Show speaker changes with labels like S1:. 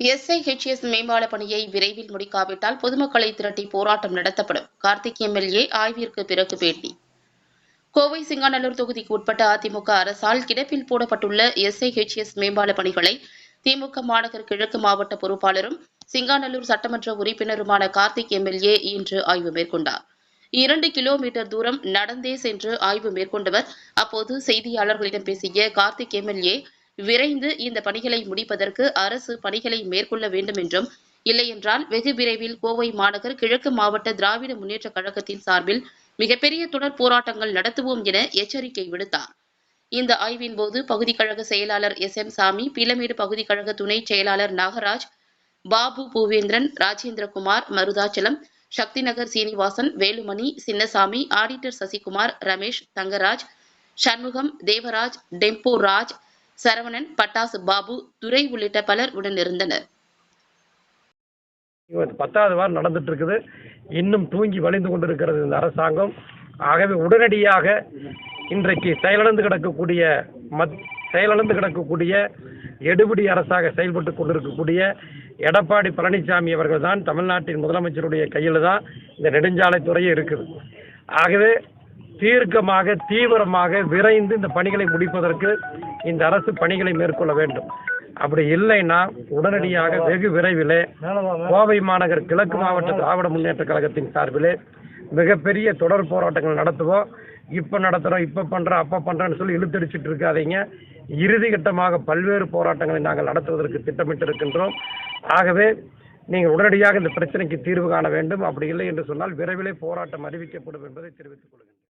S1: SIHS மேம்பால பணியை விரைவில் முடிக்காவிட்டால் பொதுமக்களை திரட்டி போராட்டம் நடத்தப்படும். கார்த்திக் எம்எல்ஏ ஆய்விற்கு பிறகு பேட்டி. கோவை சிங்காநல்லூர் தொகுதிக்கு உட்பட்ட அதிமுக அரசால் கிடப்பில் போடப்பட்டுள்ள எஸ்ஐஹெச்எஸ் மேம்பால பணிகளை திமுக மாநகர் கிழக்கு மாவட்ட பொறுப்பாளரும் சிங்காநல்லூர் சட்டமன்ற உறுப்பினருமான கார்த்திக் எம்எல்ஏ இன்று ஆய்வு மேற்கொண்டார். இரண்டு கிலோமீட்டர் தூரம் நடந்தே சென்று ஆய்வு மேற்கொண்டவர். அப்போது செய்தியாளர்களிடம் பேசிய கார்த்திக் எம்எல்ஏ விரைந்து இந்த பணிகளை முடிப்பதற்கு அரசு பணிகளை மேற்கொள்ள வேண்டும் என்றும் இல்லையென்றால் வெகு விரைவில் கோவை மாநகர் கிழக்கு மாவட்ட திராவிட முன்னேற்ற கழகத்தின் சார்பில் மிகப்பெரிய தொடர் போராட்டங்கள் நடத்துவோம் என எச்சரிக்கை விடுத்தார். இந்த ஆய்வின் போது பகுதி கழக செயலாளர் எஸ். எம். சாமி பிலமேடு பகுதி கழக துணை செயலாளர் நாகராஜ் பாபு பூவேந்திரன் ராஜேந்திரகுமார் மருதாச்சலம் சக்திநகர் சீனிவாசன் வேலுமணி சின்னசாமி ஆடிட்டர் சசிகுமார் ரமேஷ் தங்கராஜ் சண்முகம் தேவராஜ் டெம்போ ராஜ் சரவணன் பட்டாசு பாபு துரை உள்ளிட்ட பலர் உடனிருந்தனர்.
S2: இது பத்தாவது வாரம் நடந்துட்டு இருக்குது இன்னும் தூங்கி வலிந்து கொண்டிருக்கிறது இந்த அரசாங்கம். ஆகவே உடனடியாக இன்றைக்கு செயலிழந்து கிடக்கக்கூடிய மத் செயலிழந்து கிடக்கக்கூடிய எடுபிடி அரசாக செயல்பட்டு கொண்டிருக்கக்கூடிய எடப்பாடி பழனிசாமி அவர்கள் தான் தமிழ்நாட்டின் முதலமைச்சருடைய கையில் தான் இந்த நெடுஞ்சாலைத்துறையே இருக்குது. ஆகவே தீர்க்கமாக தீவிரமாக விரைந்து இந்த பணிகளை முடிப்பதற்கு இந்த அரசு பணிகளை மேற்கொள்ள வேண்டும். அப்படி இல்லைன்னா உடனடியாக வெகு விரைவிலே கோவை மாநகர் கிழக்கு மாவட்ட திராவிட முன்னேற்ற கழகத்தின் சார்பிலே மிகப்பெரிய தொடர் போராட்டங்கள் நடத்துவோம். இப்போ நடத்துகிறோம் இப்போ பண்ணுறோம் அப்போ பண்ணுறோன்னு சொல்லி இழுத்தடிச்சிட்டு இருக்காதீங்க. இறுதி கட்டமாக பல்வேறு போராட்டங்களை நாங்கள் நடத்துவதற்கு திட்டமிட்டு இருக்கின்றோம் ஆகவே நீங்கள் உடனடியாக இந்த பிரச்சனைக்கு தீர்வு காண வேண்டும். அப்படி இல்லை என்று சொன்னால் விரைவிலே போராட்டம் அறிவிக்கப்படும் என்பதை தெரிவித்துக் கொள்கிறேன்